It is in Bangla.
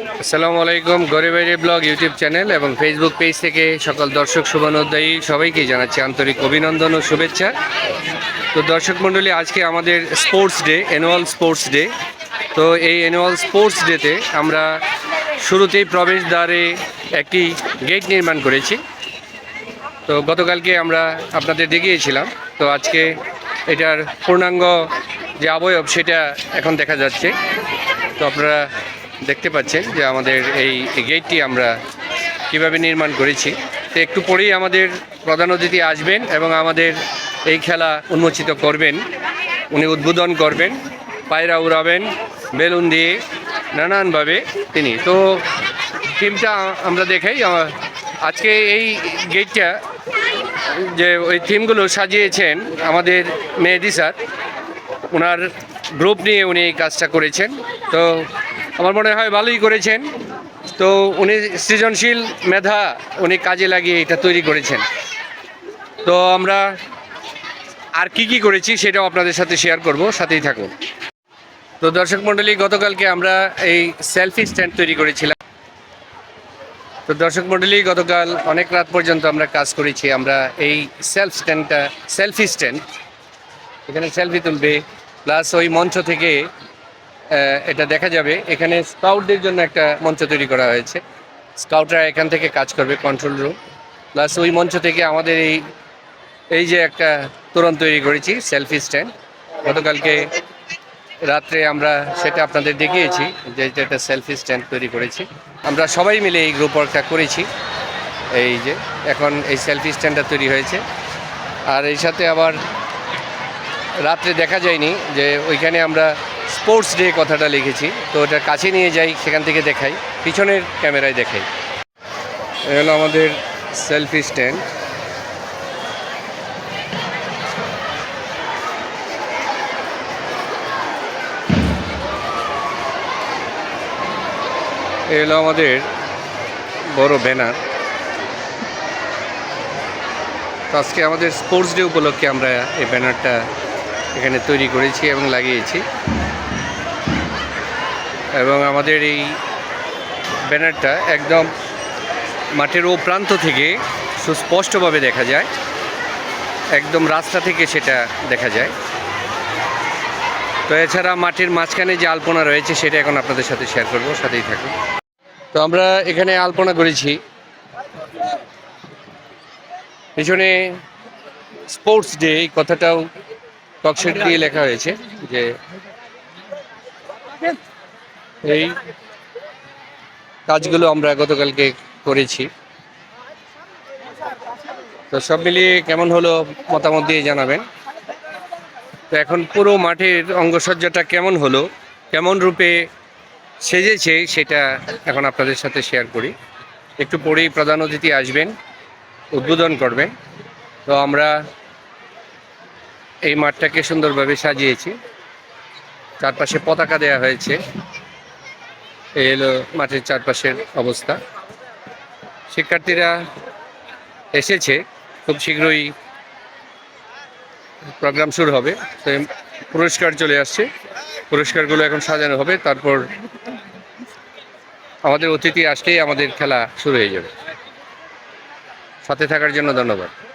আসসালামু আলাইকুম গরিবাইরি ব্লগ ইউটিউব চ্যানেল এবং ফেসবুক পেজ থেকে সকল দর্শক শুভানুদ্দায়ী সবাইকে জানাচ্ছি আন্তরিক অভিনন্দন ও শুভেচ্ছা। তো দর্শক মণ্ডলী, আজকে আমাদের sports day annual sports day তো এই অ্যানুয়াল স্পোর্টস ডেতে আমরা শুরুতেই প্রবেশদ্বারে একটি গেট নির্মাণ করেছি। তো গতকালকে আমরা আপনাদের দেখিয়েছিলাম। তো আজকে এটার পূর্ণাঙ্গ যে অবয়ব সেটা এখন দেখা যাচ্ছে। তো আপনারা দেখতে পাচ্ছেন যে আমাদের এই গেটটি আমরা কীভাবে নির্মাণ করেছি। তো একটু পরেই আমাদের প্রধান অতিথি আসবেন এবং আমাদের এই খেলা উন্মোচিত করবেন। উনি উদ্বোধন করবেন, পায়রা উড়াবেন, বেলুন দিয়ে নানানভাবে তিনি। তো থিমটা আমরা দেখাই। আজকে এই গেটটা যে ওই থিমগুলো সাজিয়েছেন আমাদের মেহেদি স্যার। ওনার গ্রুপ নিয়ে উনি এই কাজটা করেছেন। তো আমার মনে হয় ভালোই করেছেন। তো উনি সৃজনশীল মেধা উনি কাজে লাগিয়ে এটা তৈরি করেছেন। তো আমরা আর কি কি করেছি সেটাও আপনাদের সাথে শেয়ার করব, সাথেই থাকুন। তো দর্শক মণ্ডলী, গতকালকে আমরা এই সেলফি স্ট্যান্ড তৈরি করেছিলাম। তো দর্শক মণ্ডলী, গতকাল অনেক রাত পর্যন্ত আমরা কাজ করেছি। আমরা এই সেলফ স্ট্যান্ডটা সেলফি স্ট্যান্ড এখানে সেলফি তুলবে। প্লাস ওই মঞ্চ থেকে এটা দেখা যাবে। এখানে স্কাউটদের জন্য একটা মঞ্চ তৈরি করা হয়েছে। স্কাউটরা এখান থেকে কাজ করবে কন্ট্রোল রুম প্লাস ওই মঞ্চ থেকে আমাদের এই এই যে একটা তোরণ তৈরি করেছি সেলফি স্ট্যান্ড গতকালকে রাত্রে আমরা সেটা আপনাদের দেখিয়েছি যে একটা সেলফি স্ট্যান্ড তৈরি করেছি। আমরা সবাই মিলে এই গ্রুপ ওয়ার্কটা করেছি। এই যে, এখন এই সেলফি স্ট্যান্ডটা তৈরি হয়েছে। আর এই সাথে আবার রাত্রে দেখা যায়নি যে ওইখানে আমরা স্পোর্টস ডে কথাটা লিখেছি। তো ওটা কাছে নিয়ে যাই, সেখান থেকে দেখাই। পিছনের ক্যামেরায় দেখাই। এ হলো আমাদের সেলফি স্ট্যান্ড। এ হলো আমাদের বড় ব্যানার। তো আজকে আমাদের স্পোর্টস ডে উপলক্ষে আমরা এই ব্যানারটা এখানে তৈরি করেছি এবং লাগিয়েছি। এবং আমাদের এই ব্যানারটা একদম মাঠের ও প্রান্ত থেকে সুস্পষ্টভাবে দেখা যায়। একদম রাস্তা থেকে সেটা দেখা যায়। তো এছাড়া মাঠের মাঝখানে যে আলপনা রয়েছে সেটা এখন আপনাদের সাথে শেয়ার করব, সাথেই থাকুন। তো আমরা এখানে আলপনা করেছি। পিছনে স্পোর্টস ডে এই কথাটাও টকশেট দিয়ে লেখা হয়েছে যে এই কাজগুলো আমরা গতকালকে করেছি। তো সব মিলিয়ে কেমন হলো মতামত দিয়ে জানাবেন। তো এখন পুরো মাঠের অঙ্গসজ্জাটা কেমন হলো, কেমন রূপে সেজেছে সেটা এখন আপনাদের সাথে শেয়ার করি। একটু পরেই প্রধান অতিথি আসবেন, উদ্বোধন করবেন। তো আমরা এই মাঠটাকে সুন্দরভাবে সাজিয়েছি। চারপাশে পতাকা দেয়া হয়েছে। এই হলো মাঠের চারপাশের অবস্থা। শিক্ষার্থীরা এসেছে, খুব শীঘ্রই প্রোগ্রাম শুরু হবে। তো পুরস্কার চলে আসছে। পুরস্কারগুলো এখন সাজানো হবে। তারপর আমাদের অতিথি আসলেই আমাদের খেলা শুরু হয়ে যাবে। সাথে থাকার জন্য ধন্যবাদ।